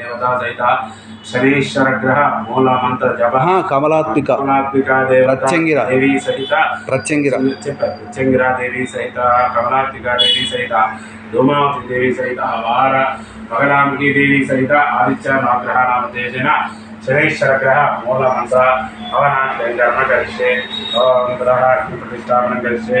దేవతా సహిత శనీశ్వర గ్రహ మూల మంత్ర జప కమలాత్మిక కమలాత్మిక ప్రత్యంగిర. దేవి సహిత ప్రత్యంగిర ప్రత్యంగిరా దేవి సహిత కమలాత్మిక దేవి సహిత ధూమావతి దేవి సహిత వార మగనాంబికి దేవి సహిత ఆదిత్య నాగ్రహాణం ఉద్దేశేన శనీశ్వర గ్రహ మూల మంత్ర భవనాన్ని కర్మ కలిసే ప్రతిష్టాపనం కలిసే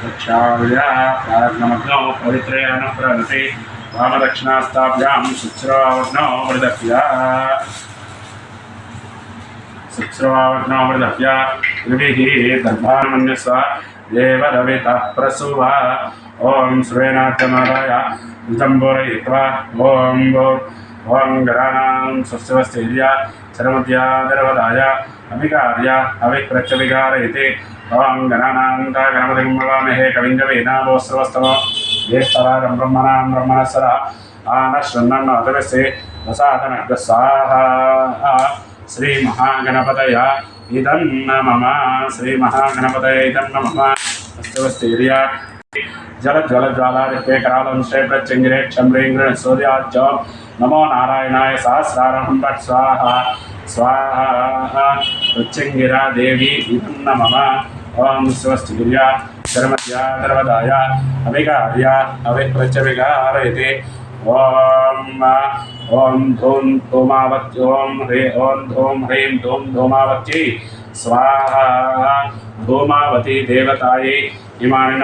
प्रक्षाल्य प्रारब्धमग्नौ पवित्रेण प्रवृत्ति वामदक्षिणास्ताभ्यां शुश्रवावग्नौ मृदप्य शुश्रवावग्नौ मृदप्य त्रिभिः दर्भामन्यस्व देवरवितः प्रसुव ॐ श्रेणात्यमादाय निजम्बोरयित्वा ॐ भो ॐ गराणां स्वस्तिवस्तीर्य चरमद्यादरवदाय अभिकार्य अभिप्रत्यभिकारयति ॐ गणानां का गणपतिं भवामहे कविञ्जवेनाभोस्रवस्तमो ज्येष्ठराजं ब्रह्मणां ब्रह्मणस्सर आनशृण्वन्नोतविस्ते प्रसादनग्रस्वाहा श्रीमहागणपतय इदं न मम श्रीमहागणपतय इदं न मम अस्तुवस्तीर्य जल ज्वल प्रत्यङ्गिरे क्षम्रेङ्ग्रे सूर्याच्च नमो नारायणाय सहस्रारं भट् स्वाहा। स्वाहा। देवी इदं न मम ॐ स्वस्तिर्या शर्मद्या सर्वदाय अभिकार्य अभिप्रत्यभिकारयति ॐ ॐ धूं धूमावत्य, ॐ ह्रे, ॐ धूं ह्रीं धूं धूमावत्यै। स्वाहा। धूमावती देवतायै, इमानि न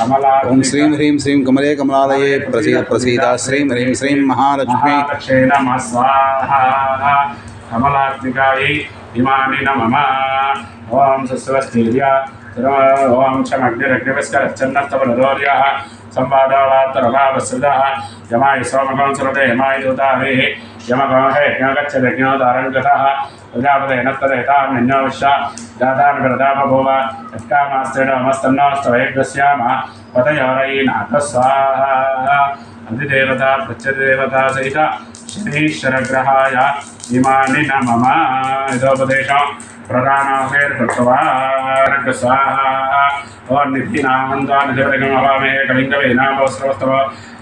ఓం శ్రీం హ్రీం శ్రీం కమలే కమలాలయే ప్రసీద ప్రసీద శ్రీం హ్రీం శ్రీం మహాలక్ష్మి. కమలాత్మికాయై ఇమాని నమ. ఓం సుస్వస్తి ॐ सुस्वस्तीर्य ॐ क्षमग्निरग्निविस्करश्चन्नस्तवनरोर्यः संवादावात्तरभावसृतः यमाय सोमकं सुरते यमाय दूताभिः यमगोहे यज्ञगच्छदज्ञो दारङ्गतः प्रजापतेन तदेतान्यन्योविश्य दातान् प्रदापभूव यत्कामास्तेनमस्तन्नोस्तवैग्रस्याम पतयोरयीनाथ स्वाहा अधिदेवता प्रत्यदेवता सहित शनीश्वरग्रहाय इमानि न मम ప్రధానామేర సత్వానక స్వాహ ఓ నిత్యనామందానజగమవామే కళింగవే నామవస్త్రవస్తవ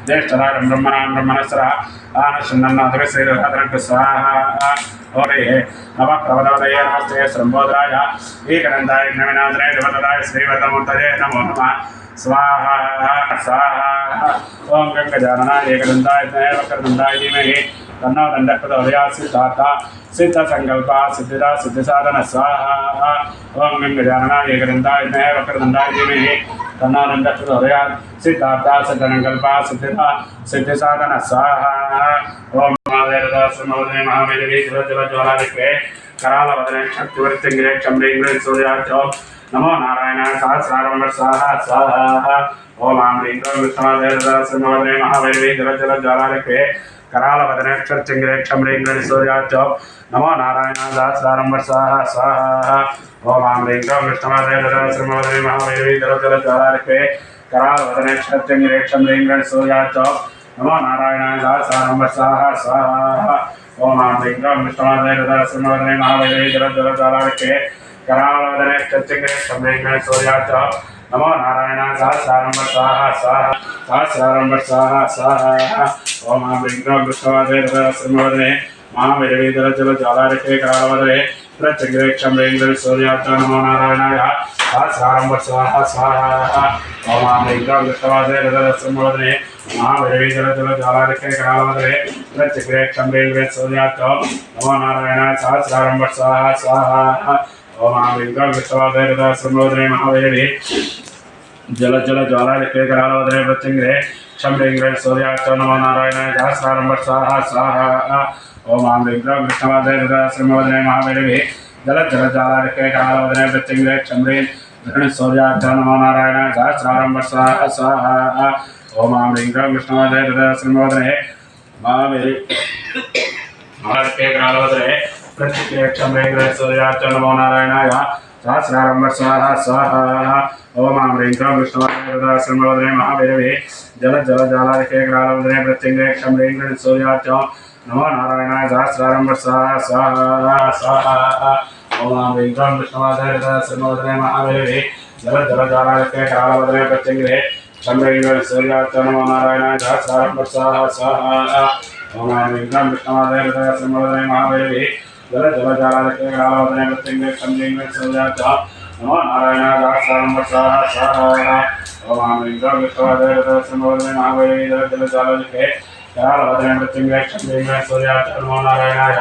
జ్యేష్ఠరాజం బ్రహ్మణాం బ్రహ్మణస్ర ఆనశ్చన్ననాథమే శ్రీరథనక స్వాహ ఓరే నమ ప్రవదోదయ నమస్తే శంభోదరాయ ఏకనందాయ నమినాదనాయ శ్రీవతమూర్తయే నమో నమ स्वाहा स्वाहा ॐ गङ्गजाननाय एकदन्ताय वक्रदन्ताय धीमहि तन्नो दण्डप्रदोदया सिद्धार्था सिद्धसङ्कल्पा सिद्धिदा सिद्धिसाधन स्वाहा ॐ गङ्गजाननाय एकदन्ताय वक्रदन्ताय धीमहि तन्नो दण्डप्रदोदया सिद्धार्था सिद्धसङ्कल्पा सिद्धिदा सिद्धिसाधन स्वाहा ॐ महावीरदासमोदय महावीरवी ज्वलज्वलज्वालादिक्वे करालवदने शक्तिवर्त्यङ्गिरे क्षम्रेङ्ग्रे सूर्याचो नमो नारायणाय सहस्रारम्भ स्वाहा स्वाहा ओम आम ह्रीं क्लीं विष्णुदेवदासमोदय महावीरवी ज्वलज्वलज्वालादिक्वे करालवदने क्षत्रिङ्गिरे क्षम्रेङ्ग्रे सूर्याचो नमो नारायणाय सहस्रारम्भ स्वाहा स्वाहा ओम आम ह्रीं क्लीं विष्णुदेवदासमोदय महावीरवी ज्वलज्वलज्वालादिक्वे करालवदने क्षत्रिङ्गिरे क्षम्रेङ्ग्रे सूर्याचो नमो नारायणाय सहस्रारम्भ स्वाहा स्वाहा। ओम आम ह्रीं क्लीं विष्णुदेवदासमोदय महावीरवी ज्वलज्वलज्वालादिक्वे करालवदने क्षत्रिङ्गिरे क्षम्रेङ्ग्रे सूर्याचो नमो नारायणाय सहस्रारम्भ स्वाहा सहस्रारम्भ स्वाहा स्वाहा। ओम आम ह्रीं क्लीं विष्णुदेवदासमोदय महावीरवी ज्वलज्वलज्वालादिक्वे करालवदने प्रत्यग्रे क्षम्रेन्द्र सूर्याच नमो नारायणाय सहस्रारम्भ स्वाहा स्वाहा ओमामृतं विष्णवादे हृदयसंवदने महावीरवीजलजलज्वालारिके करावदने प्रत्यग्रे क्षम्रेन्द्र सूर्याच नमो नारायणाय सहस्रारम्भ स्वाहा स्वाहा ओमामृतं विष्णवादे हृदयसंवदने महावीरवी जल जल ज्वाला लिखे करालोदय प्रत्यंग्रे क्षम्रेंग्रे सूर्याच नमो नारायण सहस्रारंभ स्वाहा स्वाहा ओम आम श्रीमोदय महावीरभि जल जल ज्वाला लिखे करालोदय प्रत्यंग्रे क्षम्रे नारायण सहस्रारंभ स्वाहा स्वाहा ओम आम विग्रह विष्णुवादय हृदय श्रीमोदय महावीर महालिखे करालोदय प्रत्यंग्रे सहस्रारंभ स्वाहा स्वाहा ओम आम ह्रीं विष्णुवाय श्रीमोदने महावीरवे जल जल प्रत्यंगे क्षम्रेंग्र सूर्याच नमो नारायणाय सहस्रारंभ स्वाहा स्वाहा स्वाहा ओम आम ह्रीं विष्णुवाय श्रीमोदने महावीरवे जल जल क्षम्रेंग्र सूर्याच नमो नारायणाय स्वाहा ओम आम ह्रीं विष्णुवाय श्रीमोदने महावीरवे जल जल सूर्याच नमो नारायण दासारंभ स्वाहा स्वाहा ओम लिंगम विश्वादय समोदय जल जल लिखे काल वदन मृत्युंजय क्षम्रेंद्र सूर्याच नमो नारायणाय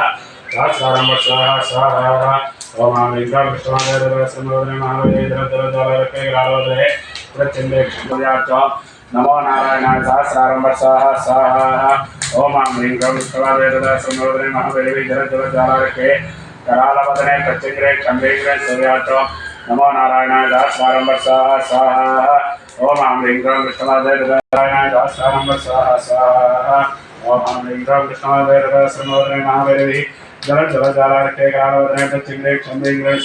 दासारंभ स्वाहा स्वाहा ओम लिंगम विश्वादय समोदय जल जल जल लिखे काल वदन मृत्युंजय सूर्याच नमो नारायणाय सहस्रारंभ स्वाहा। स्वाहा ओम लिंगम विश्वादय समोदय महावीर जल जल जल लिखे कराल वदने प्रत्यंग्रे क्षम्रेंद्र सूर्याच नमो नारायणाय दासारंभ स्वाहा। स्वाहा ओम आम लिंगम विष्णुवादय नारायणाय दासारंभ स्वाहा। स्वाहा ओम आम लिंगम विष्णुवादय समोदय महावीरवी जल जल जालारके गालोदय प्रत्यंग्रे क्षम्रेंद्र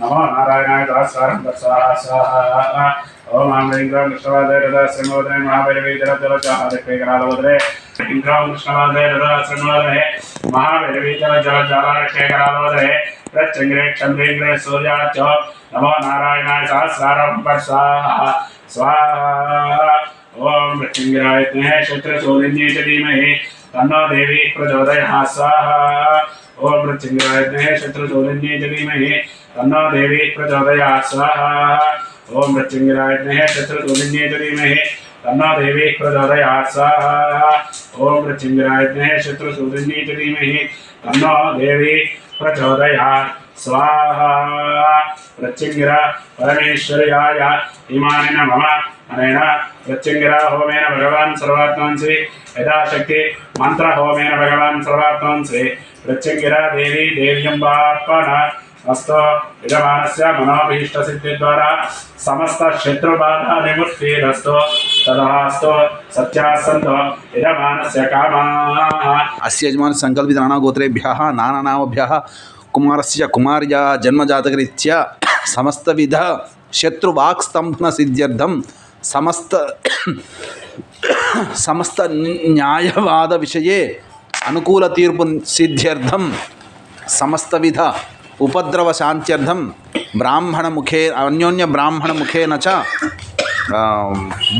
नमो नारायणाय दासारंभ स्वाहा स्वाहा। ओम आम लिंगम विष्णुवादय समोदय महावीरवी जल जल जालारके गालोदय लिंगम विष्णुवादय समोदय महावीरवी जल जल जालारके गालोदय प्रत्यंग्रे क्षम्रेंद्र सूर्याच नमो नारायणाय सहस्रारंभ स्वाहा। स्वाहा। ओम तन्नो देवी प्रचोदयात् स्वाहा। ओम तन्नो देवी प्रचोदयात् स्वाहा। ఓం మృత్యుంగిరాయ విద్మహే శత్రుతులిన్యే ధీమహి తన్నా దేవీ ప్రచోదయాత్ స్వాహా ఓం మృత్యుంగిరాయ విద్మహే శత్రుసూదిన్యే ధీమహి తన్నా దేవీ ప్రచోదయాత్ స్వాహా మృత్యుంగిర పరమేశ్వర్యాయ ఇమానిన మమ అనేన మృత్యుంగిర హోమేన భగవాన్ సర్వాత్మాన్ శ్రీ యథాశక్తి మంత్ర హోమేన భగవాన్ సర్వాత్మాన్ శ్రీ మృత్యుంగిర దేవీ దేవ్యంబార్పణ. అస్తో యజమానస్య మనోభీష్ట సిద్ధి ద్వారా సమస్త శత్రుబాధ నివృత్తిరస్తో తదాస్తో సత్యాసంతో యజమానస్య కామా అస్య యజమాన సంకల్పిత నానాగోత్రేభ్య నానానామభ్య కుమారస్య కుమార్య జన్మజాతకరీత్యా సమస్తవిధ శత్రువాక్స్తంభన సిద్ధ్యర్థం సమస్త సమస్త న్యాయవాద విషయే అనుకూల తీర్పు సిద్ధ్యర్థం సమస్తవిధ ఉపద్రవ శాంత్యర్థం బ్రాహ్మణ ముఖే అన్యోన్య బ్రాహ్మణ ముఖేన చ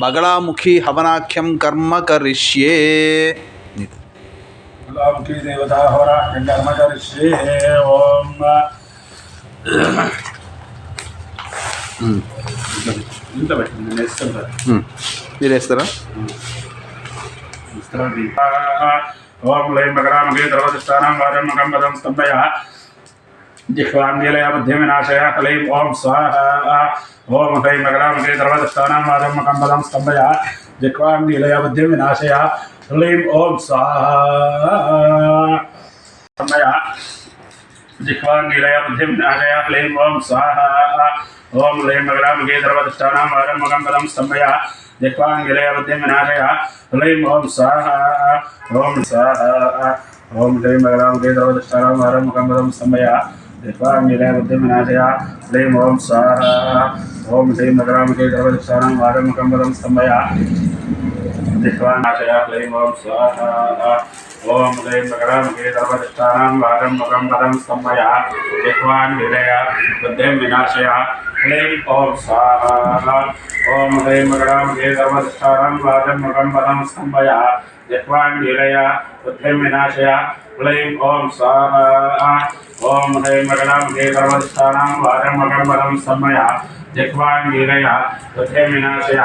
బగళాముఖి హవనాఖ్యం కర్మ కరిష్యే మీరు వేస్తారా? ఓం లయం బగరామగే ద్రవదిష్టానం వారం మగం పదం స్తంభయ जिह्वाङ्गिलयबुद्धिविनाशय कलैम् ॐ स्वाहा ॐ कलैं मकलामके सर्वदुष्टानां वादं मकम्बलं स्तम्भय जिह्वाङ्गिलयबुद्धिविनाशय कलैं ॐ स्वाहा स्तम्भय जिह्वाङ्गिलयबुद्धिविनाशय क्लैं ॐ स्वाहा ॐ क्लैं मकलामके सर्वदुष्टानां वादं मकम्बलं स्तम्भय जिह्वाङ्गिलयबुद्धिविनाशय क्लैं ॐ स्वाहा ॐ स्वाहा ॐ क्लैं मकलामके सर्वदुष्टानां वादं मकम्बलं स्तम्भय जिह्वाङ्गिलय बुद्धिविनाशय क्लीं ॐ स्वाहा ॐ क्लीं मकरामुखे सर्वदिष्टानां वारं पदं स्तम्भय। स्वाहा। ओम उदयं मकरं वेदवधिष्ठानं वारं मकं पदं स्तम्भयः, विद्वान् विदय बुद्धि विनाशय। क्लीं ॐ स्वाहा। ॐ उदयं मकरं वेदवधिष्ठानं वारं मकं पदं स्तम्भयः, विद्वान् विदय बुद्धिं विनाशय। क्लीं ॐ स्वाहा। ॐ उदयं मकरं वेदवधिष्ठानं वारं मकं पदं स्तम्भयः जिह्वाङ्गीरया बुद्धिर्विनाशय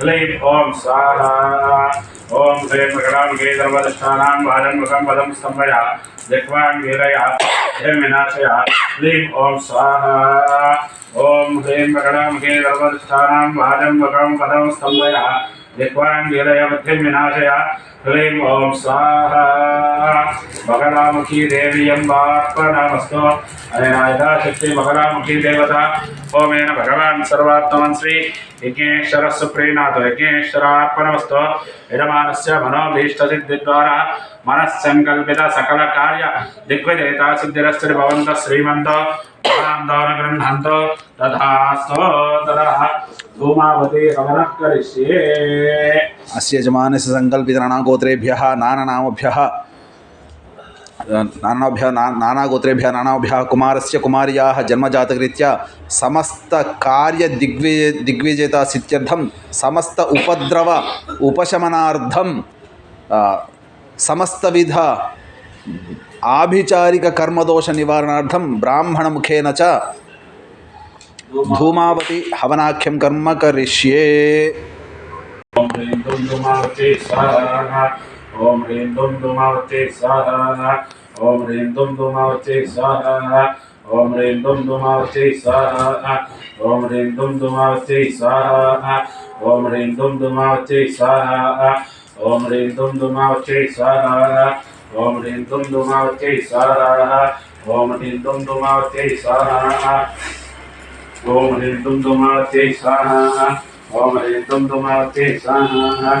क्लीं ॐ स्वाहा। ओम श्रेम प्रकटांगे सर्वदष्टानां भारं मुखं पदं स्तम्भय जग्वाङ्गीरय हेमिनाशय ह्लीं ओम स्वाहा। ॐ श्रीं प्रकटांगे सर्वदष्टानां भारं मुखं पदं स्तम्भय जग्वाङ्गीरय बुद्धिर्विनाशय ह्रीं ॐ स्वाहा मकरामुखी देवीयम्बात्मनामस्तु अनेन यथाशक्ति मकरामुखी देवता होमेन भगवान् सर्वात्मन् श्री यज्ञेश्वरः सुप्रीणातो यज्ञेश्वरात्मनमस्तु यजमानस्य मनोभीष्टसिद्धिद्वारा मनस्सङ्कल्पितसकलकार्य दिग्विजेता सिद्धिरस्ति भवन्तः श्रीमन्तो गृह्णन्तो तथास्तो ततः धूमावती गमनः करिष्ये अस्य यजमानस्य सङ्कल्पितरणाको नानागोत्रेभ्यः, नानानामभ्यः, नानाभ्यः, ना, नानागोत्रेभ्यः, नानाभ्यः कुमारस्य कुमार्याः जन्मजातकृत्या समस्तकार्यदिग्वि दिग्विजेतासित्यर्थं समस्त उपद्रव, उपशमनार्थं समस्तविध आभिचारिककर्मदोषनिवारणार्थं ब्राह्मणमुखेन च धूमावती हवनाख्यं कर्म करिष्ये। ॐ ह्रीं दुं दुमावते स्वाहा ॐ ह्रीं दुं दुमावते स्वाहा ॐ ह्रीं दुं दुमावते स्वाहा ॐ ह्रीं दुं दुमावते स्वाहा ॐ ह्रीं दुं दुमावते स्वाहा ॐ ह्रीं दुं दुमावते स्वाहा ॐ ह्रीं दुं दुमावते स्वाहा ॐ ह्रीं दुं दुमावते स्वाहा ॐ ह्रीं दुं दुमावते स्वाहा ॐ ह्रीं दुं ॐ ह्रीं तुं दुमावते स्वाहा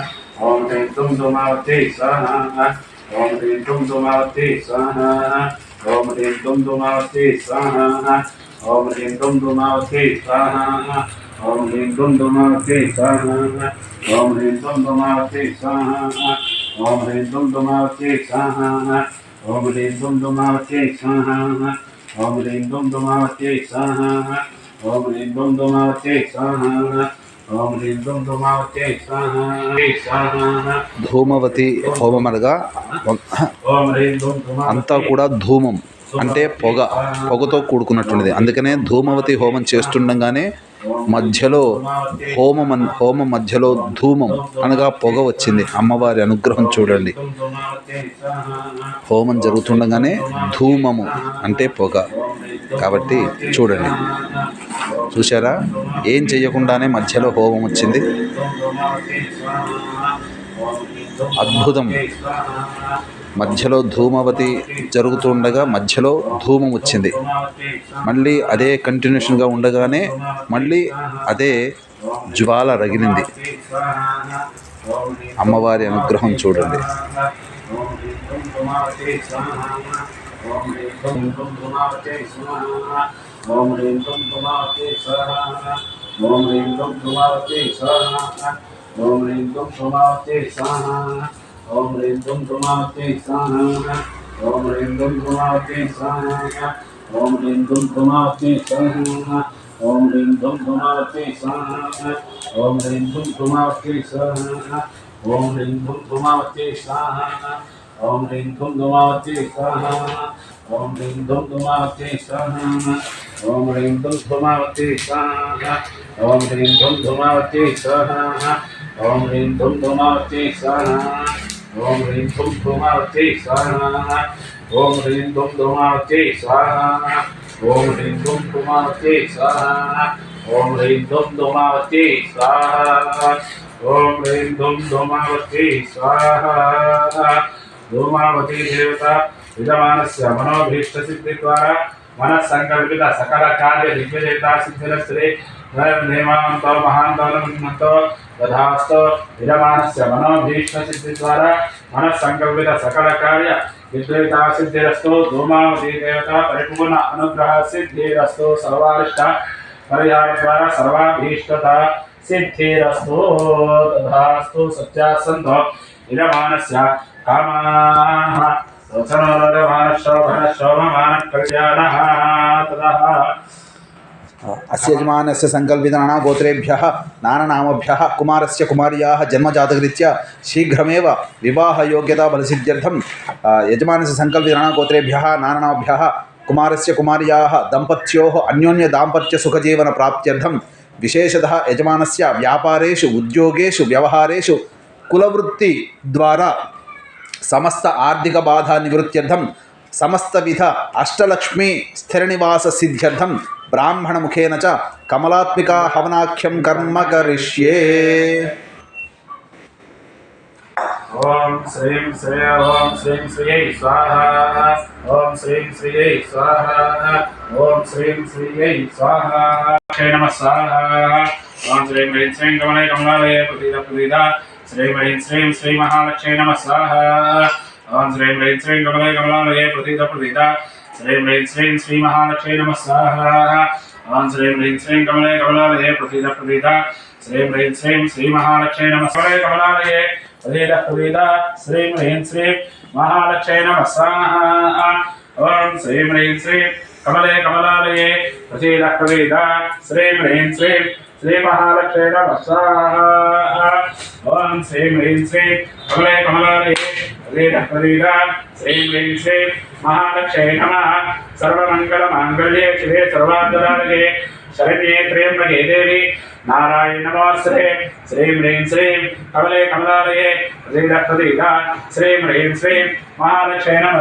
ॐ ह्रीं तुं दुमावते स्वाहा ॐ ह्रीं तुं दुमावते स्वाहा ॐ ह्रीं तुं दुमावते स्वाहा ॐ ह्रीं तुं दुमावते स्वाहा ॐ ह्रीं तुं दुमावते स्वाहा ॐ ह्रीं तुं दुमावते स्वाहा ॐ ह्रीं तुं दुमावते स्वाहा ॐ ह्रीं तुं दुमावते स्वाहा ॐ ह्रीं तुं दुमावते स्वाहा ॐ ह्रीं तुं दुमावते स्वाहा ధూమవతి హోమం అనగా అంతా కూడా ధూమం అంటే పొగ పొగతో కూడుకున్నట్టుంది అందుకనే ధూమవతి హోమం చేస్తుండగానే మధ్యలో హోమం హోమం మధ్యలో ధూమం అనగా పొగ వచ్చింది. అమ్మవారి అనుగ్రహం చూడండి. హోమం జరుగుతుండగానే ధూమము అంటే పొగ. కాబట్టి చూడండి. చూసారా ఏం చేయకుండానే మధ్యలో హోమం వచ్చింది. అద్భుతం. మధ్యలో ధూమవతి జరుగుతుండగా మధ్యలో ధూమం వచ్చింది. మళ్ళీ అదే కంటిన్యూషన్గా ఉండగానే మళ్ళీ అదే జ్వాల రగిలింది. అమ్మవారి అనుగ్రహం చూడండి. ओम ह्रीं तुम तुम तुमाते स्वाहा ओम ह्रीं तुम तुमाते स्वाहा ओम ह्रीं तुम तुमाते स्वाहा ओम ह्रीं तुम तुमाते स्वाहा ओम ह्रीं तुम तुमाते स्वाहा ओम ह्रीं तुम तुमाते स्वाहा ओम ह्रीं तुम तुमाते स्वाहा ओम ह्रीं तुम तुमाते स्वाहा ओम ह्रीं तुम तुमाते स्वाहा ओम ह्रीं तुम तुमाते स्वाहा ओम ह्रीं धुम धुमावते स्वाहा ओम ह्रीं धुम धुमावते स्वाहा ओम ह्रीं धुम धुमावते स्वाहा ओम ह्रीं धुम धुमावते स्वाहा ओम ह्रीं धुम धुमावते स्वाहा ओम ह्रीं धुम धुमावते स्वाहा ओम ह्रीं धुम धुमावते स्वाहा ओम ह्रीं धुम धुमावते स्वाहा ओम ह्रीं धुम धुमावते स्वाहा ओम ह्रीं धुम धुमावते स्वाहा ధూమావతి దేవత మనోభీష్ట సిద్ధి ద్వారా మనస్సంకల్పిత సకల కార్య దిగ్విజేత సిద్ధిరస్త్రీ దేవాంతో మహాంతోనంతో తథాస్తో విధమానస్య మనోభీష్ట సిద్ధి ద్వారా మనస్సంకల్పిత సకల కార్య దిగ్విజేత సిద్ధిరస్తు. ధూమావతి దేవత పరిపూర్ణ అనుగ్రహ సిద్ధిరస్తు. సర్వారిష్ట పరిహార ద్వారా సర్వాభీష్టత సిద్ధిరస్తు. తథాస్తు సత్యాసంతో अस्यजमान से संकल्पिता गोत्रेभ्य नाननामभ्य कुमार शोभनशोभमानकल्याणः तदः अस्य यजमानस्य विवाह योग्यता बल सिद्ध्यर्थ यजमान से शीघ्रमेव गोत्रेभ्य यजमानस्य कुमार गोत्रेभ्यः नाननाभ्यः कुमारस्य कुमार्याः दम्पत्योः प्राप्त विशेषतः यजमानस्य व्यापारेषु, उद्योगेषु, व्यवहारेषु कुलवृत्तिद्वारा समस्त आर्थिकबाधानिवृत्त्यर्थं समस्तविध अष्टलक्ष्मी स्थिरनिवाससिद्ध्यर्थं ब्राह्मणमुखेन च कमलात्मिका हवनाख्यं कर्म करिष्ये। ॐ श्रीं श्रिय ॐ श्रीं श्रियै स्वाहा, ॐ श्रीं श्रियै स्वाहा, ॐ श्रीं श्रियै स्वाहा। श्रीं श्री महालक्ष्मी नमः स्वाहा। ॐ श्रीं ह्रीं श्रीं कमले कमलालये प्रसीद प्रसीद श्रीं ह्रीं श्रीं श्री महालक्ष्मी नमः स्वाहा। ॐ श्रीं ह्रीं श्रीं कमले कमलालये प्रसीद प्रसीद श्रीं ह्रीं श्रीं श्री महालक्ष्मी नमः कमले कमलालये प्रसीद प्रसीद श्रीं ह्रीं श्रीं महालक्ष्मी नमः स्वाहा। ॐ श्रीं ह्रीं श्रीं कमले कमलालये प्रसीद प्रसीद श्रीं ह्रीं శ్రీమహాలక్ష్మేణ ఓం శ్రీం హ్రీం శ్రీం కమలే కమలాలయ శ్రీర ప్రదీర శ్రీం హ్రీం శ్రీం మహాలక్ష్మీ నమ సర్వమంగళ మాంగళ్యే శివే సర్వాంతరాలయే శరణ్యే త్ర్యంబకే దేవి నారాయణ నమోస్రే శ్రీం హ్రీం శ్రీం కమలే కమలాలయే శ్రీర శ్రీం హ్రీం శ్రీం మహాలక్ష్మీ నమ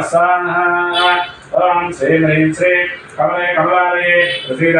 శ్రీం హ్రీం శ్రీం కమలే కమలాలయే శ్రీర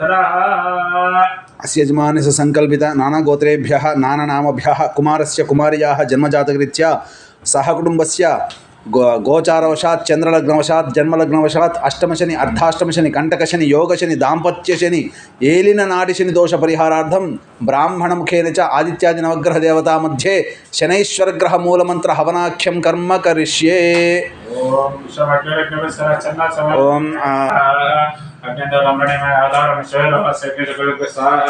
స్థిరే శ్రీ మహాలక్ష్మి స్థిర నివాస సిద్ధిరస్తు సర్వారిష్ట పరిహారో అస్తు తదః अस्य यजमानस्य सङ्कल्पित नानागोत्रेभ्यः नाननामभ्यः कुमारस्य कुमार्याः जन्मजातकरीत्या सहकुटुम्बस्य गो गोचारवशात् चन्द्रलग्नवशात् जन्मलग्नवशात् अष्टमशनि अर्धाष्टमशनि कण्टकशनि योगशनि दाम्पत्यशनि एलिननाडिशनि दोषपरिहारार्थं ब्राह्मणमुखेन च आदित्यादिनवग्रहदेवता मध्ये शनैश्वरग्रहमूलमन्त्रहवनाख्यं कर्म करिष्ये ఓం విశ్వమగ్నిరగ్నివిశ్వ చన్న సమ ఓం అత్యంత రమణీయమైన ఆధారం శరీరకు సాహ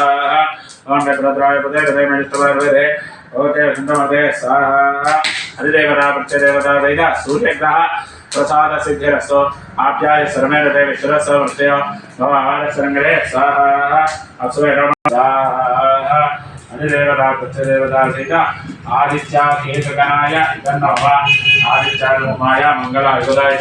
భద్రాయ పదే హృదయ నడిస్తే ఓకే సుందమదే సాహ అధిదేవత ప్రత్యదేవత వేద సూర్యగ్రహ ప్రసాద సిద్ధిరస్సు ఆప్యాయ శరమేణ దేవ శిరస్సు వృత్తయ భవ ఆహార శరంగరే సాహ అప్సువే రమ సాహ అధిదేవత ఇదన్నవ ఆదిత్యాయ మంగళ యుగదాయ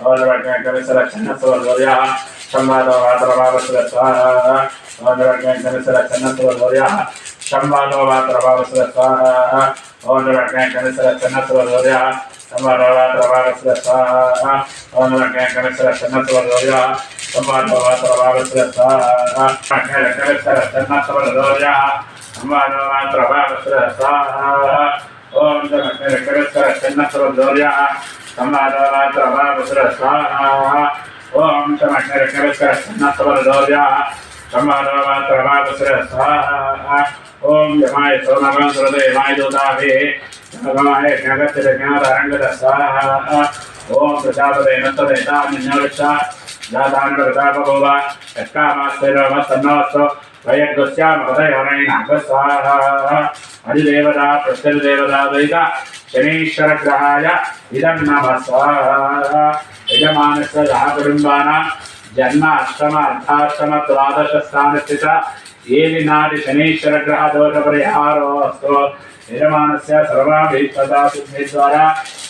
सौन्दर्यकरणसरक्षणसौन्दर्याः संवादोवातरभावसुरस्वाहा सौन्दर्यकरणसरक्षणसौन्दर्याः संवादोवातरभावसुरस्वाहा सौन्दर्यकरणसरक्षणसौन्दर्याः संवादोवातरभावसुरस्वाहा सौन्दर्यकरणसरक्षणसौन्दर्याः संवादोवातरभावसुरस्वाहा सौन्दर्यकरणसरक्षणसौन्दर्याः संवादोवातरभावसुरस्वाहा ओम जगत में रखकर सर चन्नत रोजारिया संवादवात्रभावसुरस्वाहाः ॐ समक्षरकरस्करस्तन्नस्तवरदोर्याः संवादवात्रभावसुरस्वाहाः ॐ यमाय सोमकान्तरदे यमाय दूताभिः नगमाय ज्ञागतिरज्ञातारङ्गतस्वाहाः ॐ प्रजापदे नत्तदेतान्योरिक्षा दाताङ्गप्रतापभोव यत्कामास्तेन मत्तन्नोऽस्तु जातान्वृतापभूव यत्कामास्तेरमस्तन्नोऽस्तु वयद्गस्यामपदयोनैनागस्वाहा अधिदेवता प्रत्यधिदेवता द्वैत शनीश्वरग्रहाय इदं नमः स्वाहा यजमानस्य कुटुम्बानां जन्म अष्टम अर्धाष्टम द्वादश स्थानस्थित ఏలినాటి శనీశ్వర గ్రహ దోష పరిహారోస్తు యజమానస్య సర్వాభీష్టదా సిద్ధి ద్వారా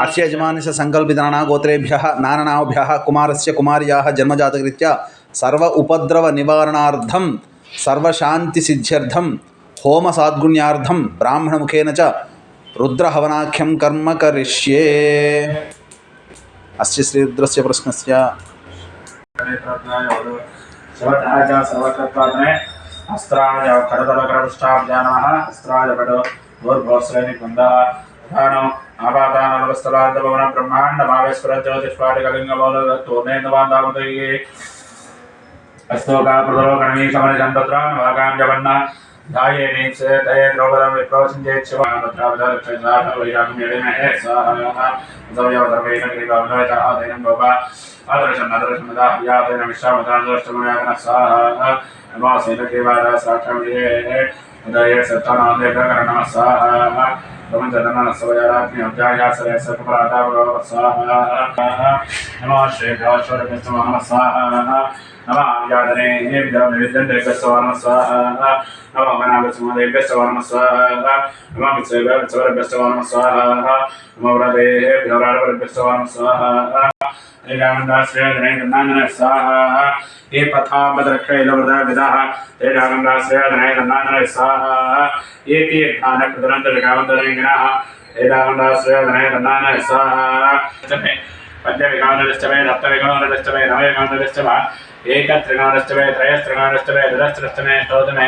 అస్య యజమానస్య సంకల్పితానా గోత్రేభ్య నాననాభ్య కుమారస్య కుమార్యాः జన్మజాతకరీత్యా సర్వ ఉపద్రవ నివారణార్థం సర్వశాంతి సిద్ధ్యర్థం హోమ సాద్గుణ్యార్థం బ్రాహ్మణముఖేన చ రుద్రహవనాఖ్యం కర్మ కరిష్యే అస్య శ్రీరుద్రస్య ప్రశ్నస్య శివతాజ సర్వకత్వాత్మే అస్త్రాయ కరతలకరపుష్టాబ్జానః అస్త్రాయ పడు भूर्भोत्सरेति कुन्दाधानम् आपादानवस्तलान्तभवन ब्रह्माण्डमावेश्वरज्योतिष्पाटिकलिङ्गबोधत्तोर्णेन्दवान्दामतये अस्तोकाप्रदलोकणमीशमनिशन्तत्रान्वाकां जपन्ना धाये नीचे तये द्रौपदं विप्रोचञ्चेच्छवानत्रापदरक्षावैराग्यमेणे स्वाहा संयमधर्मेण गिरिभावनवचादयनं गोपा आदर्शम् आदर्शमदाः यादयनमिश्रामतान्दोष्टमुयागनः स्वाहा नमो सीलकेवादः साक्षामिये ఉదయ సత్తనాదేకరణ నమ స్వాహ ప్రపంచదన సవయరాజ్ఞ అధ్యాయ సరే సకపరాధార స్వాహ నమ శ్రీకాశ్వర కృష్ణ నమ స్వాహ నమ హే రామదాశ్రయదనే నందన స్వాహ హే పథామద్రక్షైలవృద విదః హే రామదాశ్రయదనే నందన స్వాహ హే తీర్థాన కృతనంత వికామంతరంగిణః హే రామదాశ్రయదనే నందన స్వాహ పంచవికామనష్టమే సప్తవికామనష్టమే నవవికామనష్టమ ఏకత్రికామనష్టమే త్రయస్త్రికామనష్టమే దురస్త్రష్టమే స్తోతమే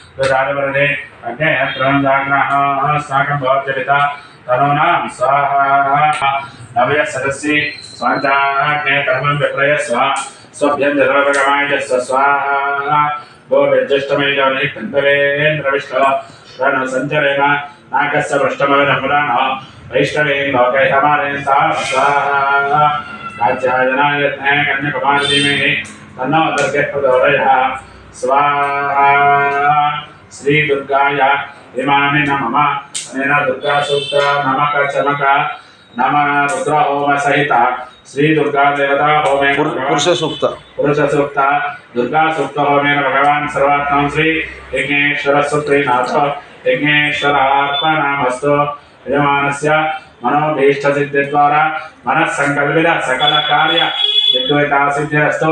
तदादवरदे अध्ययत्रं जाग्रहः साकं भवचलिता तनूनां स्वाहा नवय सदसि स्वान्ताग्ने कर्मं विप्रय स्वा स्वभ्यं जलभगमाय च स्वाहा गोविर्ज्येष्ठमयजवनि कण्ठवेन्द्रविष्णो रणो सञ्चरेण नाकस्य पृष्ठमवनपुराणः वैष्णवीं लोकैहमानेन स्वाहा राज्याजनायत्ने कन्यकुमारीमेः तन्नो दर्गः प्रदोदयः स्वाहा। श्रीदुर्गाय इमामि नमः। अनेन दुर्गासूत्र नमक चमक नम रुद्रहोम सहित। देवता होमे सूक्त। पुरुष सूक्त दुर्गा सूक्त होमे भगवान सर्वात्म श्री यज्ञेश्वर सूत्र नाथ यज्ञेश्वर आत्मस्त यजमान यज्ञेश्वरसूत्रीनाथ यज्ञेश्वरात्मनामस्तु यजमानस्य मनोभीष्टसिद्धिद्वारा मनस्सङ्कल्पित सकलकार्य दिग्विता सिद्धिस्तु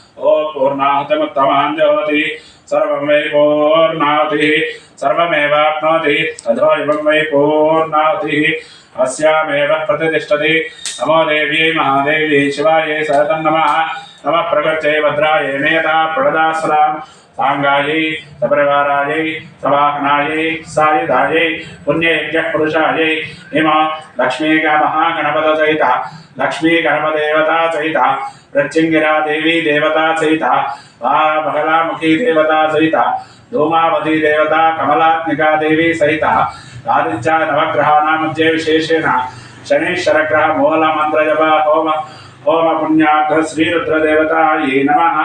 ఓం పూర్ణాహుతముత్తమాంజోతి సర్వం వై పూర్ణాతి సర్వమేవాప్నోతి అధో ఇవం వై పూర్ణాతి అస్యామేవ ప్రతిష్టతి నమో దేవ్యై మహాదేవ్యై శివాయే సహతం నమ నమ ప్రకృత్యై భద్రాయే మేత ప్రదాసరాం సాంగాయై సపరివారాయై సవాహనాయై సాయుధాయై పుణ్యయజ్ఞ పురుషాయై ఇమ లక్ష్మీగ మహాగణపత సహిత లక్ష్మీ గణపదేవతా సహిత प्रत्यङ्गिरा देवी देवता सहिता वा बगलामुखी देवता सहिता धूमावती देवता कमलात्मिका देवी सहिता आदित्य नवग्रहाणां मध्ये विशेषेण शनीश्वरग्रह मूलमन्त्रजप होम होम पुण्यार्थ श्रीरुद्रदेवतायै नमः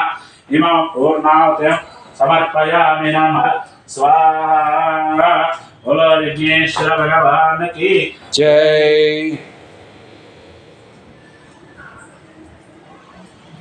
इमं पूर्णाहुतिं समर्पयामि नमः स्वाहा बोलो विघ्नेश्वर भगवान की జై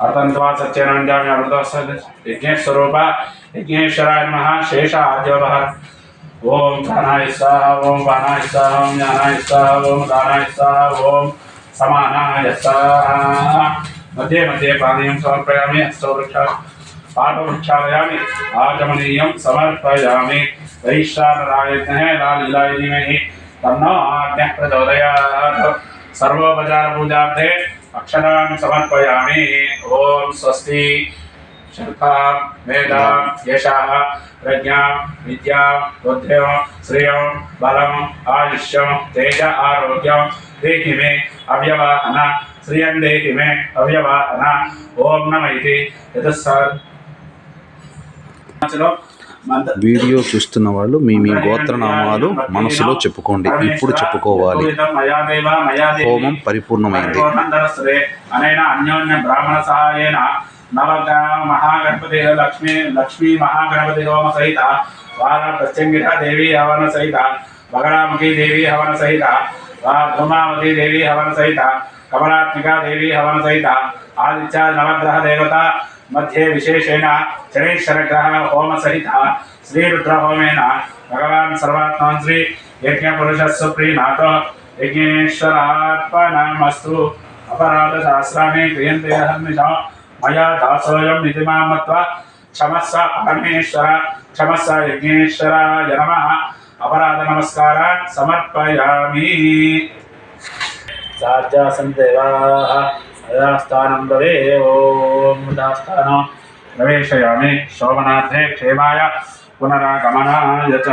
अतन्त्वा सत्यनन्द्यामि अमृतस्य यज्ञस्वरूप यज्ञेश्वराय नमः शेष आद्योभः ॐ प्राणाय स्वाहा, ॐ बाणाय स्वाहा, ॐ ज्ञानाय दानाय समानाय मध्ये मध्ये पानीयं समर्पयामि पादवृक्षालयामि आचमनीयं समर्पयामि। वैश्वानरायज्ञः लालीलाय धीमहि तन्नो आज्ञः प्रचोदयात्। सर्वोपचारपूजार्थे अक्षरान् समर्पयामि। ॐ स्वस्ति। शङ्खां वेदां यशः प्रज्ञां, विद्यां, बुद्धिं, श्रियं, बलम्, आयुष्यं, तेज आरोग्यं। देहि मे अव्यवाहन। श्रियं देहि मे अव्यवाहन। ॐ नम इति यतः వీడియో చూస్తున్న వాళ్ళు మీ మీ గోత్రనామాలు మనసులో చెప్పుకోండి. ఇప్పుడు చెప్పుకోవాలి. హోమం పరిపూర్ణమైంది. మహాగణపతి లక్ష్మీ లక్ష్మీ మహాగణపతి హోమ సహిత వార దేవి హవన సహిత బగడాముఖి దేవి హవన సహిత ధూమావతి దేవి హవన సహిత కమలాత్మికా దేవి హవన సహిత ఆదిత్య నవగ్రహ దేవత मध्ये विशेषेण शनैश्वरग्रह होम सहित श्रीरुद्र होमेन भगवान् सर्वात्मा श्री यज्ञपुरुषस्य प्रीणाथ यज्ञेश्वरार्पणमस्तु। अपराधशास्त्राणि क्रियन्ते हर्निशः मया दासोऽयम् इति माँ मत्वा क्षमस्व परमेश्वर क्षमस्व यज्ञेश्वराय नमः। अपराधनमस्कारान् समर्पयामि। साध्यासन् देवाः యథాస్థానం భవే ఓం యథాస్థానం ప్రవేశయామి శోభనార్థే క్షేమాయ పునరాగమనాయ చ.